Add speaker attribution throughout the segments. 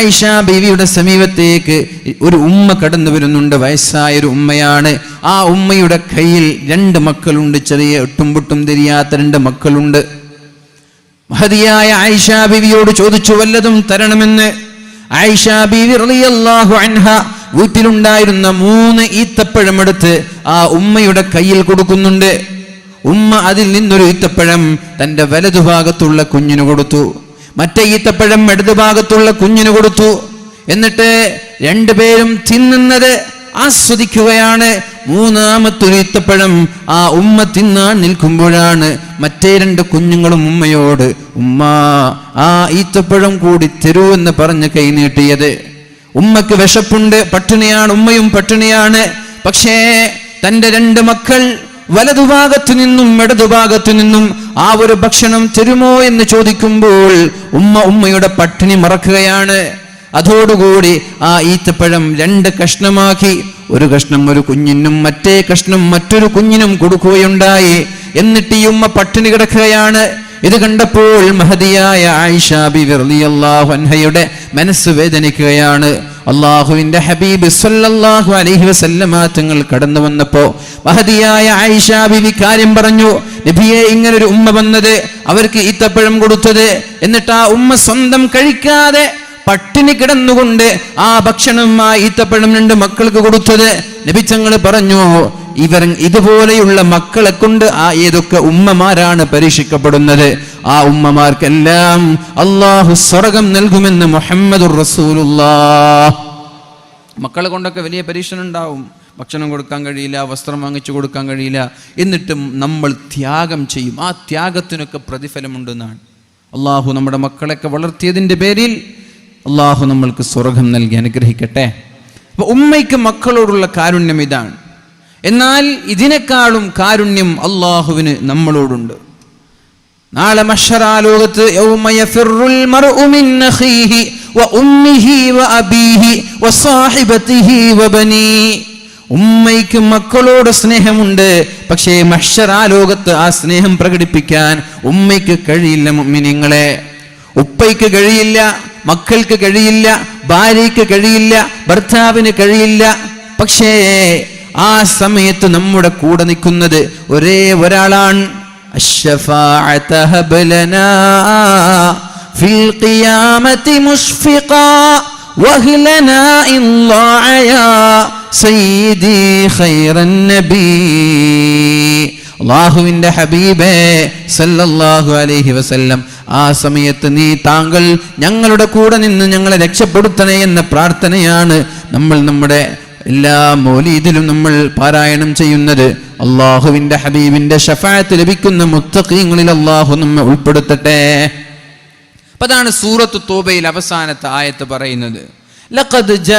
Speaker 1: ആയിഷ ബീവിയുടെ സമീപത്തേക്ക് ഒരു ഉമ്മ കടന്നു വരുന്നുണ്ട്. വയസ്സായ ഒരു ഉമ്മയാണ്. ആ ഉമ്മയുടെ കയ്യിൽ രണ്ട് മക്കളുണ്ട്. ചെറിയ എട്ടും പൊട്ടും തിരിയാത്ത രണ്ട് മക്കളുണ്ട്. മഹതിയായ ആയിഷ ബീവിയോട് ചോദിച്ചു വല്ലതും തരണമെന്ന്? ആയിഷ ബീവി റളിയല്ലാഹു അൻഹ വീട്ടിലുണ്ടായിരുന്ന മൂന്ന് ഈത്തപ്പഴം എടുത്ത് ആ ഉമ്മയുടെ കയ്യിൽ കൊടുക്കുന്നുണ്ട്. ഉമ്മ അതിൽ നിന്നൊരു ഈത്തപ്പഴം തന്റെ വലതുഭാഗത്തുള്ള കുഞ്ഞിന് കൊടുത്തു. മറ്റേ ഈത്തപ്പഴം ഇടതുഭാഗത്തുള്ള കുഞ്ഞിന് കൊടുത്തു. എന്നിട്ട് രണ്ടുപേരും തിന്നുന്നത് ആസ്വദിക്കുകയാണ്. മൂന്നാമത്തൊരു ഈത്തപ്പഴം ആ ഉമ്മ തിന്നാൻ നിൽക്കുമ്പോഴാണ് മറ്റേ രണ്ട് കുഞ്ഞുങ്ങളും ഉമ്മയോട് ഉമ്മ ആ ഈത്തപ്പഴം കൂടി തരൂ എന്ന് പറഞ്ഞ് കൈ നീട്ടിയത്. ഉമ്മക്ക് വിശപ്പുണ്ട് പട്ടിണിയാണ് ഉമ്മയും പട്ടിണിയാണ്. പക്ഷേ തന്റെ രണ്ട് മക്കൾ വലതുഭാഗത്തു നിന്നും ഇടതുഭാഗത്തു നിന്നും ആ ഒരു ഭക്ഷണം തരുമോ എന്ന് ചോദിക്കുമ്പോൾ ഉമ്മ ഉമ്മയുടെ പട്ടിണി മറക്കുകയാണ്. അതോടുകൂടി ആ ഈത്തപ്പഴം രണ്ട് കഷ്ണമാക്കി ഒരു കഷ്ണം ഒരു കുഞ്ഞിനും മറ്റേ കഷ്ണം മറ്റൊരു കുഞ്ഞിനും കൊടുക്കുകയുണ്ടായി. എന്നിട്ട് ഈ ഉമ്മ പട്ടിണി കിടക്കുകയാണ്. ഇത് കണ്ടപ്പോൾ മഹതിയായ ആയിഷാബി അൻഹയുടെ മനസ്സ് വേദനിക്കുകയാണ്. അള്ളാഹുവിന്റെ ഹബീബ് സല്ലല്ലാഹു അലൈഹി വസല്ലമ തങ്ങൾ കടന്നു വന്നപ്പോ മഹതിയായ ആയിഷ വിക്കാര്യം കാര്യം പറഞ്ഞു നബിയെ ഇങ്ങനൊരു ഉമ്മ വന്നത് അവർക്ക് ഈത്തപ്പഴം കൊടുത്തത്. എന്നിട്ട് ആ ഉമ്മ സ്വന്തം കഴിക്കാതെ പട്ടിണി കിടന്നുകൊണ്ട് ആ ഭക്ഷണം ആ ഈത്തപ്പഴം രണ്ട് മക്കൾക്ക് കൊടുത്തത്. നബിച്ചങ്ങൾ പറഞ്ഞു ഇവർ ഇതുപോലെയുള്ള മക്കളെ കൊണ്ട് ആ ഏതൊക്കെ ഉമ്മമാരാണ് പരീക്ഷിക്കപ്പെടുന്നത്? ആ ഉമ്മമാർക്കെല്ലാം അള്ളാഹു സ്വർഗം നൽകുമെന്ന് റസൂലുള്ളാഹ്. മക്കളെ കൊണ്ടൊക്കെ വലിയ പരീക്ഷണം ഉണ്ടാവും ഭക്ഷണം കൊടുക്കാൻ കഴിയില്ല വസ്ത്രം വാങ്ങിച്ചു കൊടുക്കാൻ കഴിയില്ല. എന്നിട്ടും നമ്മൾ ത്യാഗം ചെയ്യും. ആ ത്യാഗത്തിനൊക്കെ പ്രതിഫലമുണ്ടെന്നാണ്. അള്ളാഹു നമ്മുടെ മക്കളെയൊക്കെ വളർത്തിയതിന്റെ പേരിൽ അള്ളാഹു നമ്മൾക്ക് സ്വർഗം നൽകി അനുഗ്രഹിക്കട്ടെ. അപ്പോൾ ഉമ്മയ്ക്ക് മക്കളോടുള്ള കാരുണ്യം ഇതാണ്. എന്നാൽ ഇതിനേക്കാളും കാരുണ്യം അള്ളാഹുവിന് നമ്മളോടുണ്ട്. നാളെ മഷറാലോകത്ത് ഉമ്മയ്ക്ക് മക്കളോട് സ്നേഹമുണ്ട്. പക്ഷേ മഷറാലോകത്ത് ആ സ്നേഹം പ്രകടിപ്പിക്കാൻ ഉമ്മയ്ക്ക് കഴിയില്ല മുഅ്മിനീങ്ങളെ. ഉപ്പയ്ക്ക് കഴിയില്ല മക്കൾക്ക് കഴിയില്ല ഭാര്യയ്ക്ക് കഴിയില്ല ഭർത്താവിന് കഴിയില്ല. പക്ഷേ ആ സമയത്ത് നമ്മുടെ കൂടെ നിൽക്കുന്നത് ഒരേ ഒരാളാണ്. അള്ളാഹുവിന്റെ ഹബീബേ സല്ലല്ലാഹു അലൈഹി വസല്ലം ആ സമയത്ത് നീ താങ്കൾ ഞങ്ങളുടെ കൂടെ നിന്ന് ഞങ്ങളെ രക്ഷപ്പെടുത്തണേ എന്ന പ്രാർത്ഥനയാണ് നമ്മൾ നമ്മുടെ എല്ലാ മൗലീദിലും നമ്മൾ പാരായണം ചെയ്യുന്നത് അള്ളാഹുവിന്റെ ഹബീബിന്റെ ഷഫായത്ത് ലഭിക്കുന്ന മുത്തഖീങ്ങളിൽ അള്ളാഹു നമ്മെ ഉൾപ്പെടുത്തട്ടെ. അപ്പൊ അതാണ് സൂറത്ത് തോബയിൽ അവസാനത്തെ ആയത്ത് പറയുന്നത്. ലഖദ്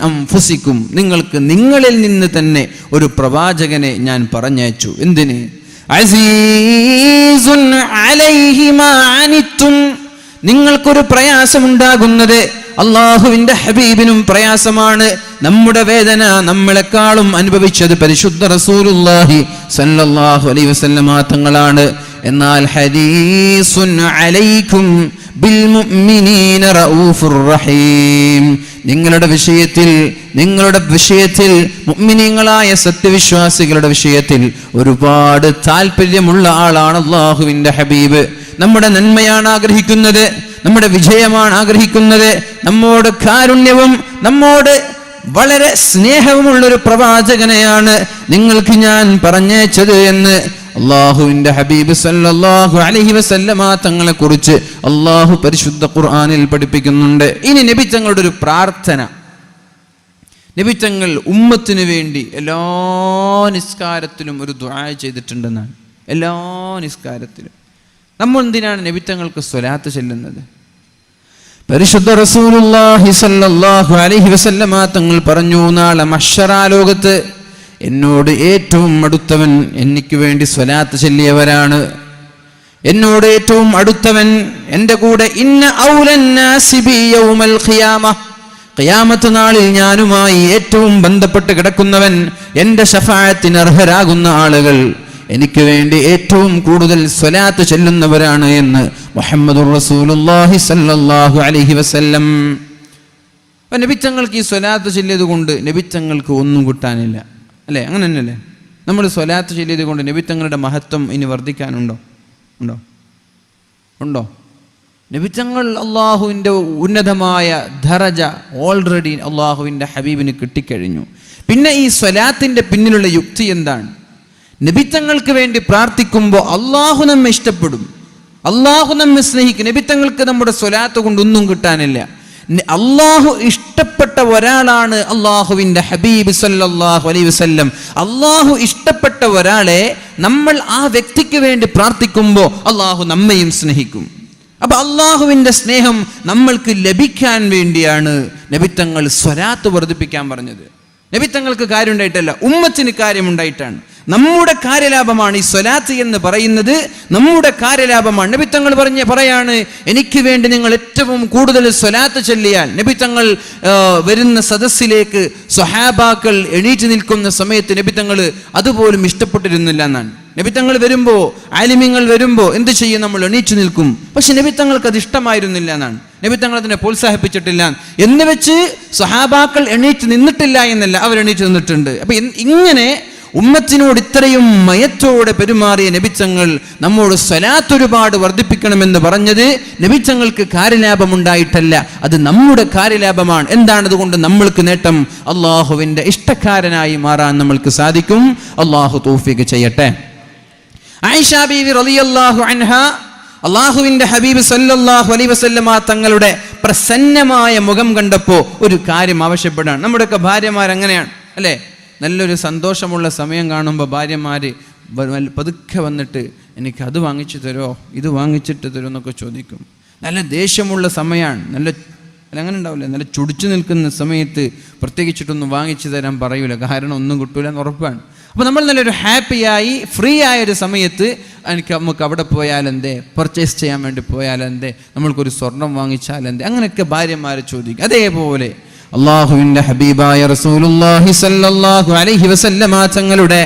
Speaker 1: അൻഫുസിക്കും. നിങ്ങൾക്ക് നിങ്ങളിൽ നിന്ന് തന്നെ ഒരു പ്രവാചകനെ ഞാൻ പറഞ്ഞയച്ചു. എന്തിന്? അസീസുൻ അലൈഹി നിങ്ങൾക്കൊരു പ്രയാസമുണ്ടാകുന്നത് അള്ളാഹുവിന്റെ ഹബീബിനും പ്രയാസമാണ്. നമ്മുടെ വേദന നമ്മളെക്കാളും അനുഭവിച്ചത് പരിശുദ്ധ റസൂലുള്ളാഹി സല്ലല്ലാഹു അലൈഹി വസല്ലമ തങ്ങളാണ് എന്നാൽ ഹദീസുൻ അലൈക്കും ബിൽ മുഅ്മിനീന റഊഫുർ റഹീം. നിങ്ങളുടെ വിഷയത്തിൽ നിങ്ങളുടെ വിഷയത്തിൽ മുഅ്മിനീങ്ങളായ സത്യവിശ്വാസികളുടെ വിഷയത്തിൽ ഒരുപാട് താല്പര്യമുള്ള ആളാണ് അള്ളാഹുവിന്റെ ഹബീബ്. നമ്മുടെ നന്മയാണ് ആഗ്രഹിക്കുന്നത് നമ്മുടെ വിജയമാണ് ആഗ്രഹിക്കുന്നത്. നമ്മോട് കാരുണ്യവും നമ്മോട് വളരെ സ്നേഹവുമുള്ളൊരു പ്രവാചകനെയാണ് നിങ്ങൾക്ക് ഞാൻ പറഞ്ഞേച്ചത് എന്ന് അള്ളാഹുവിന്റെ ഹബീബ് സല്ലാഹു അലഹി വസല്ലമാ തങ്ങളെ കുറിച്ച് അള്ളാഹു പരിശുദ്ധ ഖുർആാനിൽ പഠിപ്പിക്കുന്നുണ്ട്. ഇനി നബി തങ്ങളുടെ ഒരു പ്രാർത്ഥന. നബി ഉമ്മത്തിനു ഉമ്മത്തിന് വേണ്ടി എല്ലാ നിസ്കാരത്തിലും ഒരു ദ്വായ ചെയ്തിട്ടുണ്ടെന്നാണ്. എല്ലാ നിസ്കാരത്തിലും. നമ്മൾ എന്തിനാണ് നബിത്തങ്ങൾക്ക് സ്വലാത്ത് ചെല്ലുന്നത്? പരിശുദ്ധ റസൂലുള്ളാഹി സല്ലല്ലാഹു അലൈഹി വസല്ലമ തങ്ങൾ പറഞ്ഞു നാളെ മഷറാലോകത്ത് എന്നോട് ഏറ്റവും അടുത്തവൻ എനിക്ക് വേണ്ടി സ്വലാത്ത് ചെല്ലിയവരാണ്. എന്നോട് ഏറ്റവും അടുത്തവൻ എന്റെ കൂടെ ഇന്ന ഔലന്നാസി ബി യൗമൽ ഖിയാമ. ഖിയാമത്ത് നാളിൽ ഞാനുമായി ഏറ്റവും ബന്ധപ്പെട്ട് കിടക്കുന്നവൻ എന്റെ ഷഫായത്തിന് അർഹരാകുന്ന ആളുകൾ. എനിക്ക് വേണ്ടി ഏറ്റവും കൂടുതൽ സ്വലാത്ത് ചെല്ലുന്നവരാണ് എന്ന് മുഹമ്മദ് അലൈഹി വസല്ലം. അപ്പൊ നബിത്തങ്ങൾക്ക് ഈ സ്വലാത്ത് ചെല്ലിയത് കൊണ്ട് നബിച്ചങ്ങൾക്ക് ഒന്നും കിട്ടാനില്ല. അല്ലേ? അങ്ങനെ തന്നെയല്ലേ? നമ്മൾ സ്വലാത്ത് ചെല്ലിയത് കൊണ്ട് നബിത്തങ്ങളുടെ മഹത്വം ഇനി വർദ്ധിക്കാനുണ്ടോ? ഉണ്ടോ? ഉണ്ടോ? നബിത്തങ്ങൾ അള്ളാഹുവിന്റെ ഉന്നതമായ ധറജ ഓൾറെഡി അള്ളാഹുവിന്റെ ഹബീബിന് കിട്ടിക്കഴിഞ്ഞു. പിന്നെ ഈ സ്വലാത്തിന്റെ പിന്നിലുള്ള യുക്തി എന്താണ്? നബിത്തങ്ങൾക്ക് വേണ്ടി പ്രാർത്ഥിക്കുമ്പോൾ അള്ളാഹു നമ്മെ ഇഷ്ടപ്പെടും. അള്ളാഹു നമ്മെ സ്നേഹിക്കും. നബിത്തങ്ങൾക്ക് നമ്മുടെ സ്വലാത്ത് കൊണ്ട് ഒന്നും കിട്ടാനില്ല. അള്ളാഹു ഇഷ്ടപ്പെട്ട ഒരാളാണ് അള്ളാഹുവിന്റെ ഹബീബ് സല്ലാഹു അലൈ വസ്ല്ലം. അള്ളാഹു ഇഷ്ടപ്പെട്ട ഒരാളെ നമ്മൾ ആ വ്യക്തിക്ക് വേണ്ടി പ്രാർത്ഥിക്കുമ്പോൾ അള്ളാഹു നമ്മയും സ്നേഹിക്കും. അപ്പൊ അള്ളാഹുവിന്റെ സ്നേഹം നമ്മൾക്ക് ലഭിക്കാൻ വേണ്ടിയാണ് നബിത്തങ്ങൾ സ്വരാത്ത് വർദ്ധിപ്പിക്കാൻ പറഞ്ഞത്. നബിത്തങ്ങൾക്ക് കാര്യമുണ്ടായിട്ടല്ല ഉമ്മത്തിന് കാര്യമുണ്ടായിട്ടാണ്. നമ്മുടെ കാര്യലാഭമാണ് ഈ സ്വലാത്ത് എന്ന് പറയുന്നത്. നമ്മുടെ കാര്യലാഭമാണ്. നബിത്തങ്ങൾ പറഞ്ഞ പറയാണ് എനിക്ക് വേണ്ടി നിങ്ങൾ ഏറ്റവും കൂടുതൽ സ്വലാത്ത് ചൊല്ലിയാൽ നബിത്തങ്ങൾ തങ്ങൾ വരുന്ന സദസ്സിലേക്ക് സ്വഹാബാക്കൾ എണീറ്റ് നിൽക്കുന്ന സമയത്ത് നബിത്തങ്ങൾ അതുപോലും ഇഷ്ടപ്പെട്ടിരുന്നില്ല എന്നാണ്. നബിത്തങ്ങൾ വരുമ്പോ ആലിമ്യങ്ങൾ വരുമ്പോ എന്ത് ചെയ്യും നമ്മൾ? എണീറ്റ് നിൽക്കും. പക്ഷെ നബിത്തങ്ങൾക്ക് അത് ഇഷ്ടമായിരുന്നില്ല എന്നാണ്. നബിത്തങ്ങൾ അതിനെ പ്രോത്സാഹിപ്പിച്ചിട്ടില്ല. എന്ന് വെച്ച് സഹാബാക്കൾ എണീറ്റ് നിന്നിട്ടില്ല എന്നല്ല അവർ എണീറ്റ് നിന്നിട്ടുണ്ട്. അപ്പൊ ഇങ്ങനെ ഉമ്മത്തിനോട് ഇത്രയും മയത്തോടെ പെരുമാറിയ നബിച്ചങ്ങൾ നമ്മോട് സ്വലാത്തൊരുപാട് വർദ്ധിപ്പിക്കണമെന്ന് പറഞ്ഞത് നബിച്ചങ്ങൾക്ക് കാര്യലാഭമുണ്ടായിട്ടല്ല. അത് നമ്മുടെ കാര്യലാഭമാണ്. എന്താണതുകൊണ്ട് നമ്മൾക്ക് നേട്ടം? അള്ളാഹുവിന്റെ ഇഷ്ടക്കാരനായി മാറാൻ നമ്മൾക്ക് സാധിക്കും. അള്ളാഹു തോഫിക്ക് ചെയ്യട്ടെ. ബീവി അൻഹ അള്ളാഹുവിന്റെ ഹബീബ് സല്ലല്ലാഹു അലൈ വസല്ലമ തങ്ങളുടെ പ്രസന്നമായ മുഖം കണ്ടപ്പോൾ ഒരു കാര്യം ആവശ്യപ്പെടാണ്. നമ്മുടെയൊക്കെ ഭാര്യമാർ അങ്ങനെയാണ് അല്ലേ? നല്ലൊരു സന്തോഷമുള്ള സമയം കാണുമ്പോൾ ഭാര്യമാർ പതുക്കെ വന്നിട്ട് എനിക്ക് അത് വാങ്ങിച്ചു തരുമോ ഇത് വാങ്ങിച്ചിട്ട് തരുമോ എന്നൊക്കെ ചോദിക്കും. നല്ല ദേഷ്യമുള്ള സമയമാണ് നല്ല അങ്ങനെ ഉണ്ടാവില്ല. നല്ല ചുടിച്ചു നിൽക്കുന്ന സമയത്ത് പ്രത്യേകിച്ചിട്ടൊന്നും വാങ്ങിച്ചു തരാൻ പറയൂല. കാരണം ഒന്നും കിട്ടൂല എന്ന് ഉറപ്പാണ്. അപ്പോൾ നമ്മൾ നല്ലൊരു ഹാപ്പിയായി ഫ്രീ ആയൊരു സമയത്ത് എനിക്ക് നമുക്ക് അവിടെ പോയാലെന്തേ? പർച്ചേസ് ചെയ്യാൻ വേണ്ടി പോയാലെന്തേ? നമ്മൾക്കൊരു സ്വർണം വാങ്ങിച്ചാലെന്തേ? അങ്ങനെയൊക്കെ ഭാര്യമാരെ ചോദിക്കും. അതേപോലെ അള്ളാഹുവിന്റെ ഹബീബായ റസൂലുള്ളാഹി സല്ലല്ലാഹു അലൈഹി വസല്ലമ തങ്ങളുടെ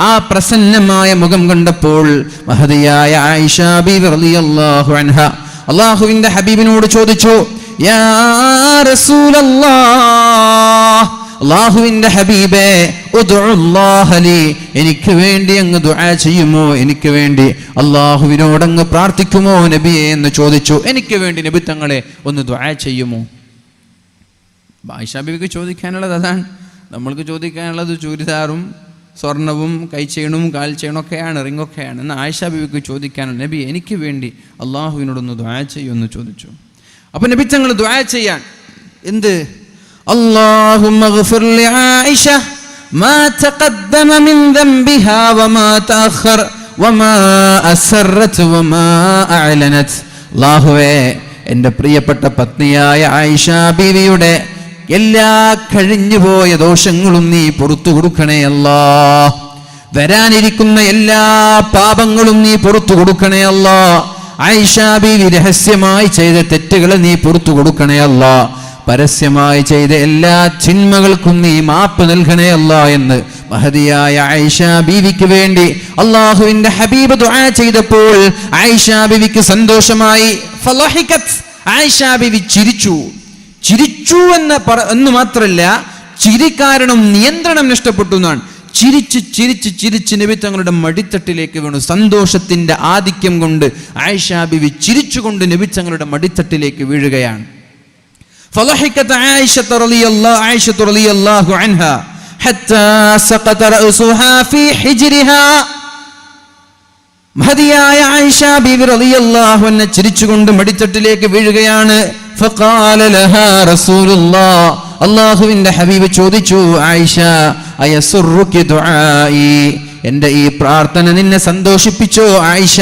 Speaker 1: ആ പ്രസന്നമായ മുഖം കണ്ടപ്പോൾ മഹതിയായ ആയിഷ ബീവി റളിയല്ലാഹു അൻഹ അള്ളാഹുവിന്റെ ഹബീബിനോട് ചോദിച്ചു യാ റസൂലല്ലാഹ് അള്ളാഹുവിന്റെ ഹബീബേ ഉദുഅല്ലാഹലി എനിക്ക് വേണ്ടി അങ്ങ് ദുആ ചെയ്യുമോ? എനിക്ക് വേണ്ടി അള്ളാഹുവിനോടങ്ങ് പ്രാർത്ഥിക്കുമോ നബിയെ? എന്ന് ചോദിച്ചു എനിക്ക് വേണ്ടി നബി തങ്ങളെ ഒന്ന് ദുആ ചെയ്യുമോ? ബായിഷാബിക്ക് ചോദിക്കാനുള്ളത് അതാണ് നമ്മൾക്ക് ചോദിക്കാനുള്ളത് ചുരിദാറും സ്വർണവും കൈച്ചെയിണും കാൽ ചെയിണൊക്കെയാണ് റിങ്ങൊക്കെയാണ് എന്നാൽ ആയിഷ ബിബിക്ക് ചോദിക്കാനുള്ള നബി എനിക്ക് വേണ്ടി അള്ളാഹുവിനോടൊന്ന് ദ്വാ ചെയ്യുമെന്ന് ചോദിച്ചു അപ്പം നബി തങ്ങൾ ദ്വാ ചെയ്യാൻ എന്ത് اللهم اغفر لعائشة ما تقدم من ذنبها وما تأخر وما أسرت وما أعلنت അള്ളാഹുവേ എൻ്റെ പ്രിയപ്പെട്ട പത്നിയായ ആയിഷ ബീവിയുടെ എല്ലാ കഴിഞ്ഞുപോയ ദോഷങ്ങളും നീ പുറത്തു കൊടുക്കണേ അല്ലാ. വരാനിരിക്കുന്ന എല്ലാ പാപങ്ങളും നീ പുറത്തു കൊടുക്കണേ അല്ലാ. ആയിഷ ബീവി രഹസ്യമായി ചെയ്ത തെറ്റുകളെ നീ പുറത്തു കൊടുക്കണേ അല്ല. പരസ്യമായി ചെയ്ത എല്ലാ ചിന്മകൾക്കും നീ മാപ്പ് നൽകണേ അല്ല എന്ന് മഹതിയായ ഐഷ ബീവിക്ക് വേണ്ടി അള്ളാഹുവിന്റെ ഹബീബ് ദുആ ചെയ്തപ്പോൾ ഐഷ ബീവിക്ക് സന്തോഷമായി. ഫലഹിക്കത്ത് ആയിഷ ബീവി ചിരിച്ചു. ചിരിച്ചു എന്ന് പറ എന്ന് മാത്രമല്ല ചിരി കാരണം നിയന്ത്രണം നഷ്ടപ്പെട്ടു എന്നാണ്. ചിരിച്ച് ചിരിച്ച് ചിരിച്ച് നബി തങ്ങളുടെ മടിത്തട്ടിലേക്ക് വീണു. സന്തോഷത്തിന്റെ ആധിക്യം കൊണ്ട് ആയിഷാ ബിവി ചിരിച്ചുകൊണ്ട് നബി തങ്ങളുടെ മടിത്തട്ടിലേക്ക് വീഴുകയാണ്. ആയിഷ മഹതിയായ ആയിഷ ബീവി റളിയല്ലാഹു അൻഹ ചിരിച്ചുകൊണ്ട് മടിത്തട്ടിലേക്ക് വീഴുകയാണ്. ഫഖാല ലഹാ റസൂലുള്ളാ. അല്ലാഹുവിന്റെ ഹബീബ് ചോദിച്ചു ആയിഷ അയസുറുക്കി ദുആഇ എന്റെ ഈ പ്രാർത്ഥന നിന്നെ സന്തോഷിപ്പിച്ചോ ആയിഷ?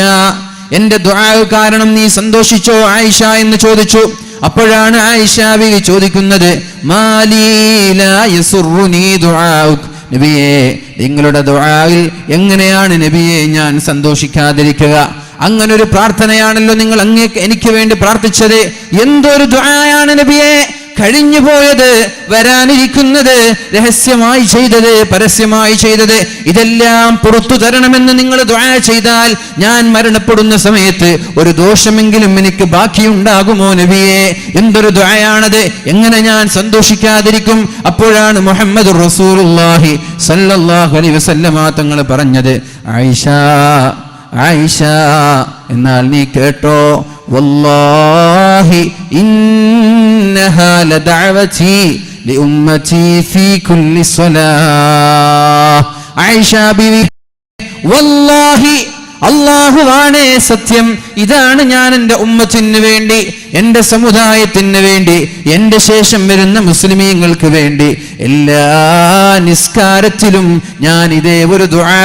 Speaker 1: എന്റെ ദുആ കാരണം നീ സന്തോഷിച്ചോ ആയിഷ? എന്ന് ചോദിച്ചു. അപ്പോഴാണ് ആയിഷ ബീവി ചോദിക്കുന്നത് മാലീ ലാ യസുറുനി ദുആഉക് നബിയെ നിങ്ങളുടെ ദുആയിൽ എങ്ങനെയാണ് നബിയെ ഞാൻ സന്തോഷിക്കാതിരിക്കുക? അങ്ങനൊരു പ്രാർത്ഥനയാണല്ലോ നിങ്ങൾ അങ്ങേക്ക് എനിക്ക് വേണ്ടി പ്രാർത്ഥിച്ചത്. എന്തൊരു ദുആയാണ് നബിയെ? കഴിഞ്ഞു പോയത് വരാനിരിക്കുന്നത് രഹസ്യമായി ചെയ്തത് പരസ്യമായി ചെയ്തത്. ഇതെല്ലാം പുറത്തു തരണമെന്ന് നിങ്ങൾ ദ്വാ ചെയ്താൽ ഞാൻ മരണപ്പെടുന്ന സമയത്ത് ഒരു ദോഷമെങ്കിലും എനിക്ക് ബാക്കിയുണ്ടാകുമോ നബിയെ? എന്തൊരു ദ്വായാണത്? എങ്ങനെ ഞാൻ സന്തോഷിക്കാതിരിക്കും? അപ്പോഴാണ് മുഹമ്മദ് റസൂലുള്ളാഹി സല്ലല്ലാഹു അലൈഹി വസല്ലമ തങ്ങൾ പറഞ്ഞത് ആയിഷ ആയിഷ എന്നാൽ നീ കേട്ടോ വല്ലാഹി ഇന്നഹാ ലദഅവതി ലിഉമ്മതി ഫീ കുല്ലി സ്വലാഹ് ആയിഷ ബിവി വല്ലാഹി അള്ളാഹുവാണ് സത്യം. ഇതാണ് ഞാൻ എന്റെ ഉമ്മത്തിന് വേണ്ടി എന്റെ സമുദായത്തിന് വേണ്ടി എന്റെ ശേഷം വരുന്ന മുസ്ലിമീങ്ങൾക്ക് വേണ്ടി. എല്ലാ നിസ്കാരത്തിലും ഞാൻ ഇതേ ഒരു ദുആ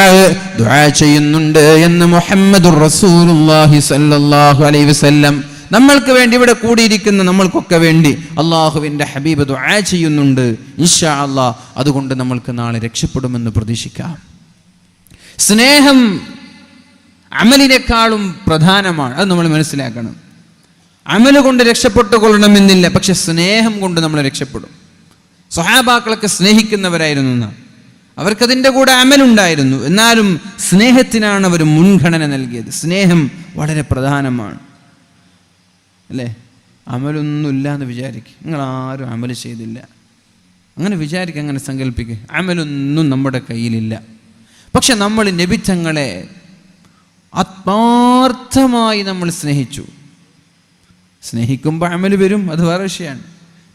Speaker 1: ദുആ ചെയ്യുന്നുണ്ട് എന്ന് മുഹമ്മദ് റസൂലുള്ളാഹി സല്ലല്ലാഹു അലൈഹി വസല്ലം. നമ്മൾക്ക് വേണ്ടി ഇവിടെ കൂടിയിരിക്കുന്ന നമ്മൾക്കൊക്കെ വേണ്ടി അള്ളാഹുവിന്റെ ഹബീബ് ദുആ ചെയ്യുന്നുണ്ട്. ഇൻഷാ അള്ളാഹ് അതുകൊണ്ട് നമ്മൾക്ക് നാളെ രക്ഷപ്പെടുമെന്ന് പ്രതീക്ഷിക്കാം. സ്നേഹം അമലിനേക്കാളും പ്രധാനമാണ്. അത് നമ്മൾ മനസ്സിലാക്കണം. അമൽ കൊണ്ട് രക്ഷപ്പെട്ടുകൊള്ളണമെന്നില്ല പക്ഷെ സ്നേഹം കൊണ്ട് നമ്മൾ രക്ഷപ്പെടും. സ്വഹാബാക്കളൊക്കെ സ്നേഹിക്കുന്നവരായിരുന്നു എന്ന് അവർക്കതിന്റെ കൂടെ അമലുണ്ടായിരുന്നു. എന്നാലും സ്നേഹത്തിനാണ് അവർ മുൻഗണന നൽകിയത്. സ്നേഹം വളരെ പ്രധാനമാണ്. അല്ലേ? അമലൊന്നുമില്ല എന്ന് വിചാരിക്കുക നിങ്ങൾ ആരും അമൽ ചെയ്തില്ല. അങ്ങനെ വിചാരിക്കുക അങ്ങനെ സങ്കല്പിക്കുക അമലൊന്നും നമ്മുടെ കയ്യിലില്ല. പക്ഷെ നമ്മൾ നബിത്തങ്ങളെ ആത്മാർത്ഥമായി നമ്മൾ സ്നേഹിച്ചു. സ്നേഹിക്കുമ്പോൾ അമൽ വരും അത് വേറെ വിഷയമാണ്.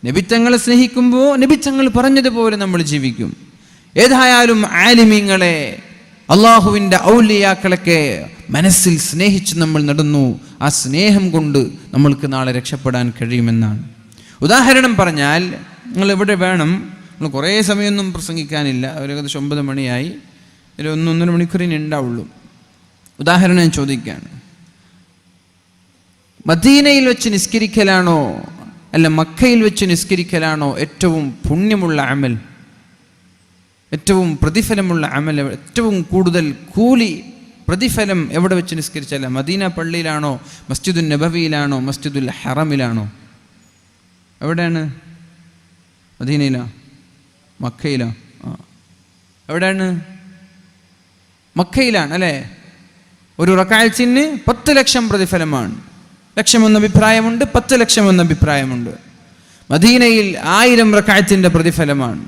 Speaker 1: നബിത്തങ്ങളെ സ്നേഹിക്കുമ്പോൾ നബിത്തങ്ങൾ പറഞ്ഞതുപോലെ നമ്മൾ ജീവിക്കും. ഏതായാലും ആലിമീങ്ങളെ അള്ളാഹുവിന്റെ ഔലിയാക്കളൊക്കെ മനസ്സിൽ സ്നേഹിച്ച് നമ്മൾ നടന്നു. ആ സ്നേഹം കൊണ്ട് നമ്മൾക്ക് നാളെ രക്ഷപ്പെടാൻ കഴിയുമെന്നാണ്. ഉദാഹരണം പറഞ്ഞാൽ നിങ്ങൾ എവിടെ വേണം നിങ്ങൾ കുറേ സമയമൊന്നും പ്രസംഗിക്കാനില്ല. ഒരു ഏകദേശം ഒമ്പത് മണിയായി. ഒരു ഒന്നൊന്നര മണിക്കൂറിന് ഉണ്ടാവുള്ളൂ ഉദാഹരണം ഞാൻ ചോദിക്കുകയാണ്. മദീനയിൽ വെച്ച് നിസ്കരിക്കലാണോ അല്ല മക്കയിൽ വെച്ച് നിസ്കരിക്കലാണോ ഏറ്റവും പുണ്യമുള്ള അമൽ ഏറ്റവും പ്രതിഫലമുള്ള അമൽ ഏറ്റവും കൂടുതൽ കൂലി പ്രതിഫലം എവിടെ വെച്ച് നിസ്കരിച്ചല്ല മദീന പള്ളിയിലാണോ മസ്ജിദുൽ നബവിയിലാണോ മസ്ജിദുൽ ഹറമിലാണോ? എവിടെയാണ്? മദീനയിലാ? മക്കയിലാ? ആ. എവിടെയാണ്? മക്കയിലാണ് അല്ലേ? ഒരു റക്കാഴ്ചിന് പത്ത് ലക്ഷം പ്രതിഫലമാണ്. ലക്ഷമെന്ന അഭിപ്രായമുണ്ട് പത്ത് ലക്ഷം എന്ന അഭിപ്രായമുണ്ട്. മദീനയിൽ ആയിരം റക്കാഴ്ചിന്റെ പ്രതിഫലമാണ്.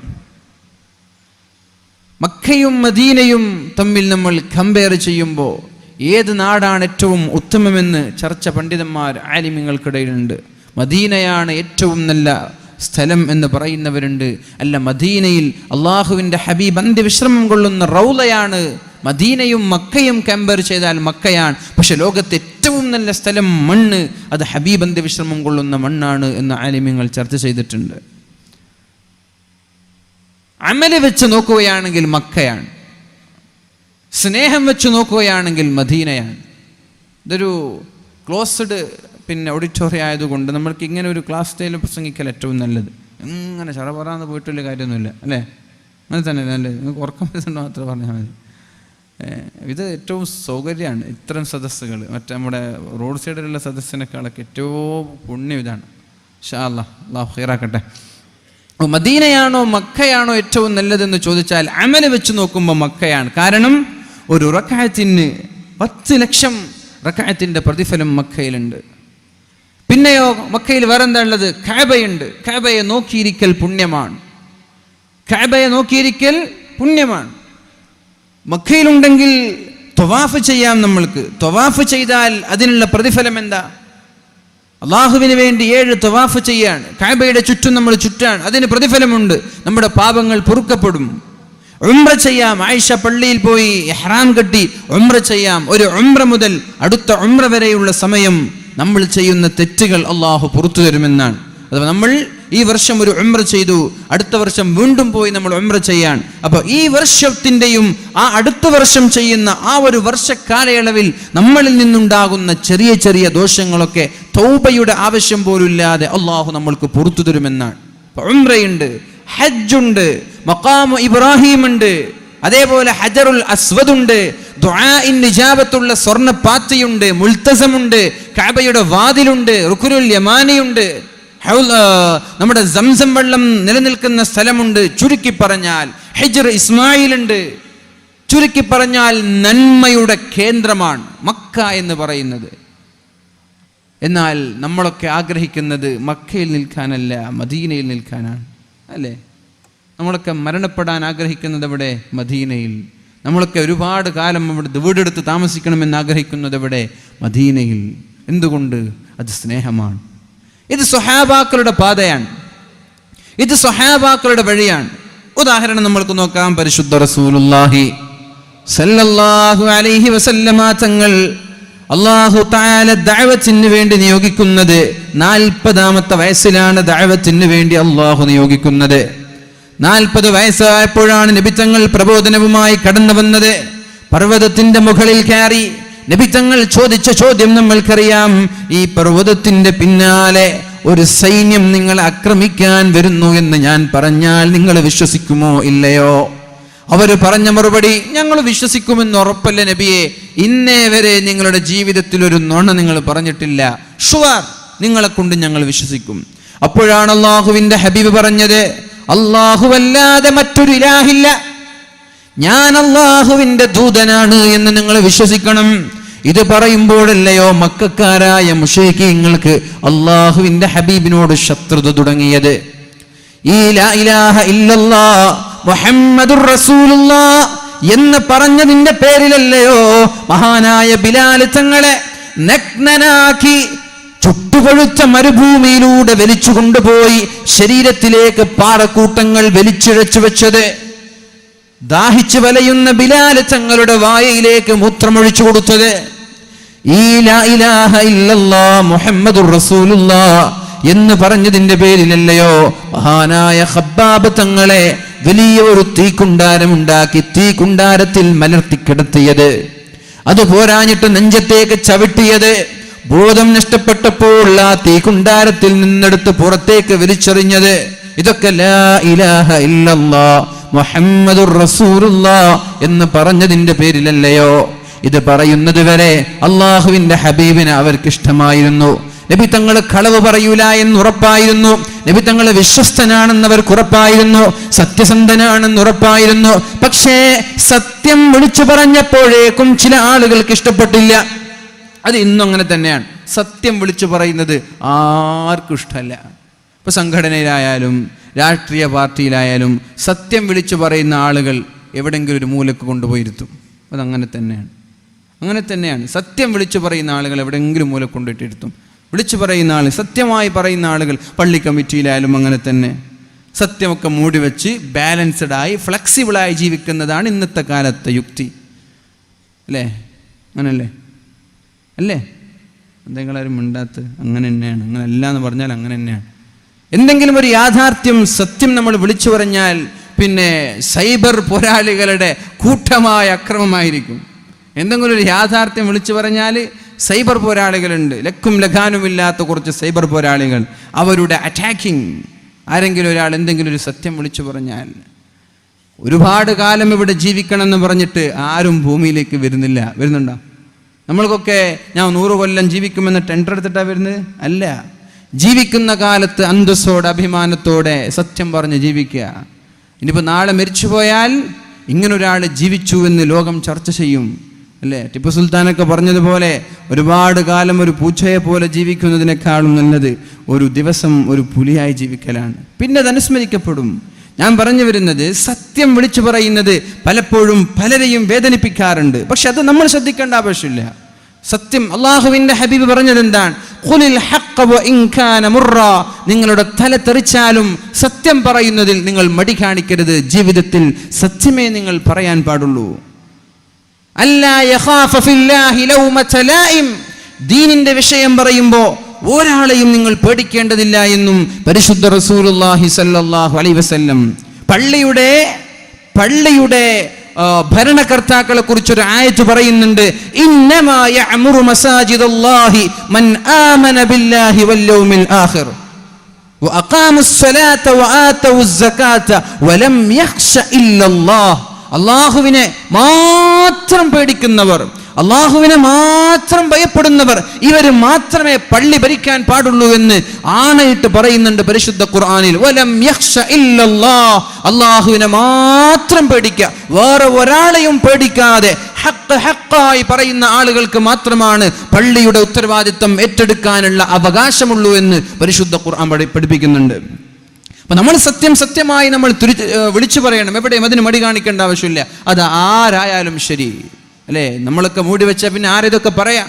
Speaker 1: മക്കയും മദീനയും തമ്മിൽ നമ്മൾ കമ്പയർ ചെയ്യുമ്പോൾ ഏത് നാടാണ് ഏറ്റവും ഉത്തമമെന്ന് ചർച്ച പണ്ഡിതന്മാർ ആലിമ്യങ്ങൾക്കിടയിലുണ്ട് മദീനയാണ് ഏറ്റവും നല്ല സ്ഥലം എന്ന് പറയുന്നവരുണ്ട്. അല്ല മദീനയിൽ അള്ളാഹുവിന്റെ ഹബീബ് അന്ത്യവിശ്രമം കൊള്ളുന്ന റൗലയാണ് മദീനയും മക്കയും കമ്പയർ ചെയ്താൽ മക്കയാണ്. പക്ഷെ ലോകത്ത് ഏറ്റവും നല്ല സ്ഥലം മണ്ണ്. അത് ഹബീബ് അന്ത്യവിശ്രമം കൊള്ളുന്ന മണ്ണാണ് എന്ന് ആലിമ്യങ്ങൾ ചർച്ച ചെയ്തിട്ടുണ്ട്. അമൽ വെച്ച് നോക്കുകയാണെങ്കിൽ മക്കയാണ്. സ്നേഹം വെച്ച് നോക്കുകയാണെങ്കിൽ മദീനയാണ്. ഇതൊരു ക്ലോസ്ഡ് പിന്നെ ഓഡിറ്റോറിയം ആയതുകൊണ്ട് നമ്മൾക്ക് ഇങ്ങനെ ഒരു ക്ലാസ് സ്റ്റൈലിൽ പ്രസംഗിക്കൽ ഏറ്റവും നല്ലത്. ഇങ്ങനെ ചറപറാന്ന് പോയിട്ടുള്ള കാര്യമൊന്നുമില്ല. അല്ലേ? അങ്ങനെ തന്നെ നല്ലത് നിങ്ങൾക്ക് ഉറക്കം വരുന്നുണ്ട് മാത്രം പറഞ്ഞാൽ മതി. ഇത് ഏറ്റവും സൗകര്യമാണ് ഇത്തരം സദസ്സുകൾ. മറ്റേ നമ്മുടെ റോഡ് സൈഡിലുള്ള സദസ്സിനേക്കാളൊക്കെ ഏറ്റവും പുണ്യം ഇതാണ്. ഷാ അല്ലാ അള്ളാഹു ഹീറാക്കട്ടെ മദീനയാണോ മക്കയാണോ ഏറ്റവും നല്ലതെന്ന് ചോദിച്ചാൽ അമല വെച്ച് നോക്കുമ്പോൾ മക്കയാണ്. കാരണം ഒരു റക്കായത്തിന് പത്ത് ലക്ഷം റക്കായത്തിന്റെ പ്രതിഫലം മക്കയിലുണ്ട്. പിന്നെയോ മക്കയിൽ വേറെന്താ ഉള്ളത് ഖാബയുണ്ട് ഖാബയെ നോക്കിയിരിക്കൽ പുണ്യമാണ്. ഖാബയെ നോക്കിയിരിക്കൽ പുണ്യമാണ്. മക്കയിലുണ്ടെങ്കിൽ തൊവാഫ് ചെയ്യാം നമ്മൾക്ക്. തൊവാഫ് ചെയ്താൽ അതിനുള്ള പ്രതിഫലം എന്താ? അള്ളാഹുവിന് വേണ്ടി ഏഴ് ത്വവാഫ് ചെയ്യാണ്. കാബയുടെ ചുറ്റും നമ്മൾ ചുറ്റാണ്. അതിന് പ്രതിഫലമുണ്ട്. നമ്മുടെ പാപങ്ങൾ പൊറുക്കപ്പെടും. ഉംറ ചെയ്യാം. ആയിഷ പള്ളിയിൽ പോയി ഹറാം കെട്ടി ഉംറ ചെയ്യാം. ഒരു ഉംറ മുതൽ അടുത്ത ഉംറ വരെയുള്ള സമയം നമ്മൾ ചെയ്യുന്ന തെറ്റുകൾ അള്ളാഹു പുറത്തു തരുമെന്നാണ്. അഥവാ നമ്മൾ ഈ വർഷം ഒരു ഉമ്ര ചെയ്തു. അടുത്ത വർഷം വീണ്ടും പോയി നമ്മൾ ഉമ്ര ചെയ്യാൻ. അപ്പോൾ ഈ വർഷത്തിന്റെയും ആ അടുത്ത വർഷം ചെയ്യുന്ന ആ ഒരു വർഷ കാലയളവിൽ നമ്മളിൽ നിന്നുണ്ടാകുന്ന ചെറിയ ചെറിയ ദോഷങ്ങളൊക്കെ തൗബയുടെ ആവശ്യം പോലുമില്ലാതെ അള്ളാഹു നമ്മൾക്ക് പുറത്തു തരുമെന്നാണ്. ഉമ്രയുണ്ട് ഹജ്ജുണ്ട് മക്കാമു ഇബ്രാഹിം ഉണ്ട് അതേപോലെ ഹജറുൽ അസ്വദ് ഉണ്ട് നിജാബത്തുള്ള സ്വർണ പാത്തിയുണ്ട് മുൽത്തസമുണ്ട് കാബയുടെ വാതിലുണ്ട് റുഖുരുൽ യമാനിയുണ്ട്. നമ്മുടെ സംസം വെള്ളം നിലനിൽക്കുന്ന സ്ഥലമുണ്ട്. ചുരുക്കി പറഞ്ഞാൽ ഹിജർ ഇസ്മായിലുണ്ട്. ചുരുക്കി പറഞ്ഞാൽ നന്മയുടെ കേന്ദ്രമാണ് മക്ക എന്ന് പറയുന്നത്. എന്നാൽ നമ്മളൊക്കെ ആഗ്രഹിക്കുന്നത് മക്കയിൽ നിൽക്കാനല്ല മദീനയിൽ നിൽക്കാനാണ്. അല്ലേ? നമ്മളൊക്കെ മരണപ്പെടാൻ ആഗ്രഹിക്കുന്നത് എവിടെ? മദീനയിൽ. നമ്മളൊക്കെ ഒരുപാട് കാലം അവിടെ വീടെടുത്ത് താമസിക്കണമെന്ന് ആഗ്രഹിക്കുന്നത് എവിടെ? മദീനയിൽ. എന്തുകൊണ്ട്? അത് സ്നേഹമാണ്. ഇത് സ്വഹാബാക്കളുടെ പാതയാണ്. ഇത് സ്വഹാബാക്കളുടെ വഴിയാണ്. ഉദാഹരണം നമ്മൾക്ക് നോക്കാം. പരിശുദ്ധ റസൂലുള്ളാഹി സല്ലല്ലാഹു അലൈഹി വസല്ലമ തങ്ങൾ അള്ളാഹു താല ദഅവത്തിന് വേണ്ടി നിയോഗിക്കുന്നത് നാൽപ്പതാമത്തെ വയസ്സിലാണ് ദഅവത്തിന് വേണ്ടി അള്ളാഹു നിയോഗിക്കുന്നത്. നാൽപ്പത് വയസ്സായപ്പോഴാണ് നബിത്തങ്ങൾ പ്രബോധനവുമായി കടന്നു വന്നത് പർവതത്തിന്റെ മുകളിൽ കയറി നബിത്തങ്ങൾ ചോദിച്ച ചോദ്യം നമ്മൾക്കറിയാം. ഈ പർവതത്തിന്റെ പിന്നാലെ ഒരു സൈന്യം നിങ്ങൾ ആക്രമിക്കാൻ വരുന്നു എന്ന് ഞാൻ പറഞ്ഞാൽ നിങ്ങൾ വിശ്വസിക്കുമോ ഇല്ലയോ? അവർ പറഞ്ഞ മറുപടി ഞങ്ങൾ വിശ്വസിക്കുമെന്ന് ഉറപ്പല്ല നബിയെ. ഇന്നേ വരെ നിങ്ങളുടെ ജീവിതത്തിൽ ഒരു നുണ നിങ്ങൾ പറഞ്ഞിട്ടില്ല. ഷുവർ നിങ്ങളെ കൊണ്ട് ഞങ്ങൾ വിശ്വസിക്കും. അപ്പോഴാണ് അള്ളാഹുവിന്റെ ഹബീബ് പറഞ്ഞത് അള്ളാഹുവല്ലാതെ മറ്റൊരു ഇലാഹില്ല. ഞാൻ അള്ളാഹുവിന്റെ ദൂതനാണ് എന്ന് നിങ്ങൾ വിശ്വസിക്കണം. ഇത് പറയുമ്പോഴല്ലയോ മക്കാരായ മുഷേഖീങ്ങൾക്ക് അള്ളാഹുവിന്റെ ഹബീബിനോട് ശത്രുത തുടങ്ങിയത്. ഈ ഇലാഹ ഇല്ലല്ലാ മുഹമ്മദുർ എന്ന് പറഞ്ഞതിന്റെ പേരിലല്ലയോ മഹാനായ ബിലാൽ തങ്ങളെ നഗ്നനാക്കി ചുട്ടുകൊഴുത്ത മരുഭൂമിയിലൂടെ വലിച്ചു കൊണ്ടുപോയി ശരീരത്തിലേക്ക് പാറക്കൂട്ടങ്ങൾ വലിച്ചിഴച്ചു വെച്ചത്. ദാഹിച്ചു വലയുന്ന ബിലാൽ തങ്ങളുടെ വായയിലേക്ക് മൂത്രമൊഴിച്ചു കൊടുത്തത് ഈ എന്ന് പറഞ്ഞതിന്റെ പേരിലല്ലയോ? മഹാനായ ഹബ്ബാബ് തങ്ങളെ വലിയ ഒരു തീക്കുണ്ടാരം ഉണ്ടാക്കി തീക്കുണ്ടാരത്തിൽ മലർത്തി കിടത്തിയത്. അത് പോരാഞ്ഞിട്ട് നെഞ്ചത്തേക്ക് ചവിട്ടിയത്. ബോധം നഷ്ടപ്പെട്ടപ്പോൾ ആ തീക്കുണ്ടാരത്തിൽ നിന്നെടുത്ത് പുറത്തേക്ക് വലിച്ചെറിഞ്ഞത്. ഇതൊക്കെ ലാ ഇലാഹ ഇല്ലല്ലാ മുഹമ്മദുർ റസൂലുള്ള എന്ന് പറഞ്ഞതിന്റെ പേരിലല്ലയോ? ഇത് പറയുന്നത് വരെ അള്ളാഹുവിന്റെ ഹബീബിന് അവർക്ക് ഇഷ്ടമായിരുന്നു നബി തങ്ങൾ കളവ് പറയൂല എന്ന് ഉറപ്പായിരുന്നു. നബി തങ്ങൾ വിശ്വസ്തനാണെന്ന് അവർക്ക് ഉറപ്പായിരുന്നു. സത്യസന്ധനാണെന്ന് ഉറപ്പായിരുന്നു. പക്ഷേ സത്യം വിളിച്ചു പറഞ്ഞപ്പോഴേക്കും ചില ആളുകൾക്ക് ഇഷ്ടപ്പെട്ടില്ല. അത് ഇന്നും അങ്ങനെ തന്നെയാണ്. സത്യം വിളിച്ചു പറയുന്നത് ആർക്കും ഇഷ്ടമല്ല. ഇപ്പൊ സംഘടനയിലായാലും രാഷ്ട്രീയ പാർട്ടിയിലായാലും സത്യം വിളിച്ചു പറയുന്ന ആളുകൾ എവിടെയെങ്കിലും ഒരു മൂലക്ക് കൊണ്ടുപോയിരുത്തും. അതങ്ങനെ തന്നെയാണ്. അങ്ങനെ തന്നെയാണ്. സത്യം വിളിച്ചു പറയുന്ന ആളുകൾ എവിടെയെങ്കിലും മൂല കൊണ്ടിട്ടിരുത്തും വിളിച്ചു പറയുന്ന ആൾ സത്യമായി പറയുന്ന ആളുകൾ പള്ളി കമ്മിറ്റിയിലായാലും അങ്ങനെ തന്നെ. സത്യമൊക്കെ മൂടി വെച്ച് ബാലൻസ്ഡായി ഫ്ലെക്സിബിളായി ജീവിക്കുന്നതാണ് ഇന്നത്തെ കാലത്തെ യുക്തി. അല്ലേ? അങ്ങനല്ലേ? അല്ലേ? എന്തെങ്കിലും ആരും മിണ്ടാത്ത അങ്ങനെ തന്നെയാണ്. അങ്ങനെ അല്ല എന്ന് പറഞ്ഞാൽ അങ്ങനെ തന്നെയാണ്. എന്തെങ്കിലും ഒരു യാഥാർത്ഥ്യം സത്യം നമ്മൾ വിളിച്ചു പറഞ്ഞാൽ പിന്നെ സൈബർ പോരാളികളുടെ കൂട്ടമായ അക്രമമായിരിക്കും. എന്തെങ്കിലും ഒരു യാഥാർത്ഥ്യം വിളിച്ചു പറഞ്ഞാൽ സൈബർ പോരാളികളുണ്ട്. ലക്കും ലഖാനുമില്ലാത്ത കുറച്ച് സൈബർ പോരാളികൾ അവരുടെ അറ്റാക്കിംഗ് ആരെങ്കിലും ഒരാൾ എന്തെങ്കിലും ഒരു സത്യം വിളിച്ചു പറഞ്ഞാൽ ഒരുപാട് കാലം ഇവിടെ ജീവിക്കണം എന്ന് പറഞ്ഞിട്ട് ആരും ഭൂമിയിലേക്ക് വരുന്നില്ല. വരുന്നുണ്ടോ? നമ്മൾക്കൊക്കെ ഞാൻ നൂറ് കൊല്ലം ജീവിക്കുമെന്ന് ടെൻഡർ എടുത്തിട്ടാണ് വരുന്നത്? അല്ല. ജീവിക്കുന്ന കാലത്ത് അന്തസ്സോടെ അഭിമാനത്തോടെ സത്യം പറഞ്ഞ് ജീവിക്കുക. ഇനിയിപ്പോൾ നാളെ മരിച്ചു പോയാൽ ഇങ്ങനൊരാൾ ജീവിച്ചു എന്ന് ലോകം ചർച്ച ചെയ്യും. അല്ലേ? ടിപ്പു സുൽത്താനൊക്കെ പറഞ്ഞതുപോലെ ഒരുപാട് കാലം ഒരു പൂച്ചയെ പോലെ ജീവിക്കുന്നതിനേക്കാളും നല്ലത് ഒരു ദിവസം ഒരു പുലിയായി ജീവിക്കലാണ്. പിന്നെ അത് അനുസ്മരിക്കപ്പെടും. ഞാൻ പറഞ്ഞു വരുന്നത് സത്യം വിളിച്ചു പറയുന്നത് പലപ്പോഴും പലരെയും വേദനിപ്പിക്കാറുണ്ട്. പക്ഷെ അത് നമ്മൾ ശ്രദ്ധിക്കേണ്ട ആവശ്യമില്ല. സത്യം അള്ളാഹുവിന്റെ ഹബീബ് പറഞ്ഞത് എന്താണ് നിങ്ങളുടെ തല തെറിച്ചാലും സത്യം പറയുന്നതിൽ നിങ്ങൾ മടി കാണിക്കരുത്. ജീവിതത്തിൽ സത്യമേ നിങ്ങൾ പറയാൻ പാടുള്ളൂ. ദീനിന്റെ വിഷയം പറയുമ്പോൾ ഒരാളെയും നിങ്ങൾ പേടിക്കേണ്ടതില്ല എന്നും പരിശുദ്ധ റസൂലുള്ളാഹി സല്ലല്ലാഹു അലൈഹി വസല്ലം. പള്ളിയുടെ പള്ളിയുടെ ഭരണകർത്താക്കളെ കുറിച്ച് ഒരു ആയത്ത് പറയുന്നുണ്ട്. അള്ളാഹുവിനെ മാത്രം പേടിക്കുന്നവർ അള്ളാഹുവിനെ മാത്രം ഭയപ്പെടുന്നവർ ഇവർ മാത്രമേ പള്ളി ഭരിക്കാൻ പാടുള്ളൂ എന്ന് ആണയിട്ട് പറയുന്നുണ്ട് പരിശുദ്ധ ഖുർആാനിൽ. അള്ളാഹുവിനെ മാത്രം പേടിക്കുക വേറെ ഒരാളെയും പേടിക്കാതെ ഹക്ക് ഹക്കായി പറയുന്ന ആളുകൾക്ക് മാത്രമാണ് പള്ളിയുടെ ഉത്തരവാദിത്വം ഏറ്റെടുക്കാനുള്ള അവകാശമുള്ളൂ എന്ന് പരിശുദ്ധ ഖുർആൻ പഠിപ്പിക്കുന്നുണ്ട്. അപ്പൊ നമ്മൾ സത്യം സത്യമായി നമ്മൾ തുരി ഏർ വിളിച്ചു പറയണം. എവിടെയും അതിന് മടി കാണിക്കേണ്ട ആവശ്യമില്ല. അത് ആരായാലും ശരി. അല്ലേ? നമ്മളൊക്കെ മൂടി വെച്ചാൽ പിന്നെ ആരിതൊക്കെ പറയാം?